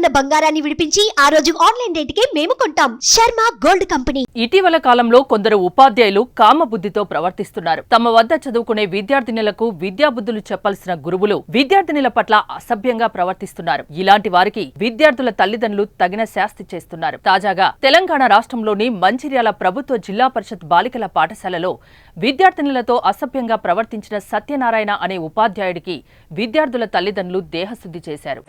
ఉన్న బంగారాన్ని విడిపించి ఆ రోజు ఆన్లైన్ రేటుకే మేము కొంటాం. Sharma gold company. ఇటీవల కాలంలో కొందరు ఉపాధ్యాయులు కామబుద్ధితో ప్రవర్తిస్తున్నారు. తమ వద్ద చదువుకునే విద్యార్థినులకు విద్యాబుద్ధులు చెప్పాల్సిన గురువులు విద్యార్థినుల పట్ల అసభ్యంగా ప్రవర్తిస్తున్నారు. ఇలాంటి వారికి విద్యార్థుల తల్లిదండ్రులు తగిన శాస్తి చేస్తున్నారు. తాజాగా తెలంగాణ రాష్ట్రంలోని మంచిర్యాల ప్రభుత్వ జిల్లా పరిషత్ బాలికల పాఠశాలలో విద్యార్థినులతో అసభ్యంగా ప్రవర్తించిన సత్యనారాయణ అనే ఉపాధ్యాయుడికి విద్యార్థుల తల్లిదండ్రులు దేహశుద్ధి చేశారు.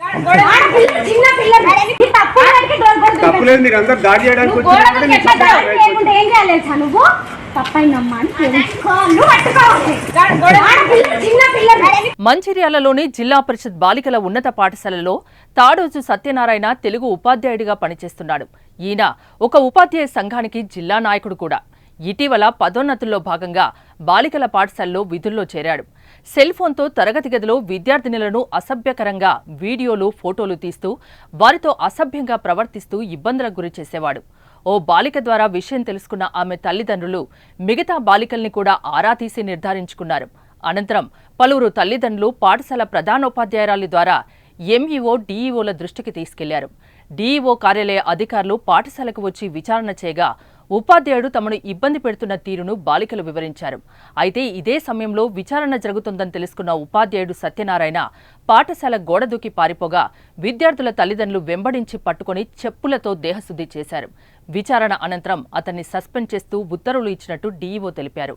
మంచిర్యాలలోని జిల్లా పరిషత్ బాలికల ఉన్నత పాఠశాలలో తాడోజు సత్యనారాయణ తెలుగు ఉపాధ్యాయుడిగా పనిచేస్తున్నాడు. ఈయన ఒక ఉపాధ్యాయ సంఘానికి జిల్లా నాయకుడు కూడా. ఇటీవల పదోన్నతుల్లో భాగంగా బాలికల పాఠశాలలో విధుల్లో చేరాడు. సెల్ ఫోన్తో తరగతి గదిలో విద్యార్థినులను అసభ్యకరంగా వీడియోలు ఫోటోలు తీస్తూ వారితో అసభ్యంగా ప్రవర్తిస్తూ ఇబ్బందులకు గురి చేసేవాడు. ఓ బాలిక ద్వారా విషయం తెలుసుకున్న ఆమె తల్లిదండ్రులు మిగతా బాలికల్ని కూడా ఆరా తీసి నిర్ధారించుకున్నారు. అనంతరం పలువురు తల్లిదండ్రులు పాఠశాల ప్రధానోపాధ్యాయురాలి ద్వారా ఎంఈఓ డీఈఓల దృష్టికి తీసుకెళ్ళారు. డీఈఓ కార్యాలయ అధికారులు పాఠశాలకు వచ్చి విచారణ చేయగా ఉపాధ్యాయుడు తమను ఇబ్బంది పెడుతున్న తీరును బాలికలు వివరించారు. అయితే ఇదే సమయంలో విచారణ జరుగుతుందని తెలుసుకున్న ఉపాధ్యాయుడు సత్యనారాయణ పాఠశాల గోడ దూకి పారిపోగా విద్యార్థుల తల్లిదండ్రులు వెంబడించి పట్టుకొని చెప్పులతో దేహశుద్ధి చేశారు. విచారణ అనంతరం అతన్ని సస్పెండ్ చేస్తూ ఉత్తర్వులు ఇచ్చినట్టు డీఈఓ తెలిపారు.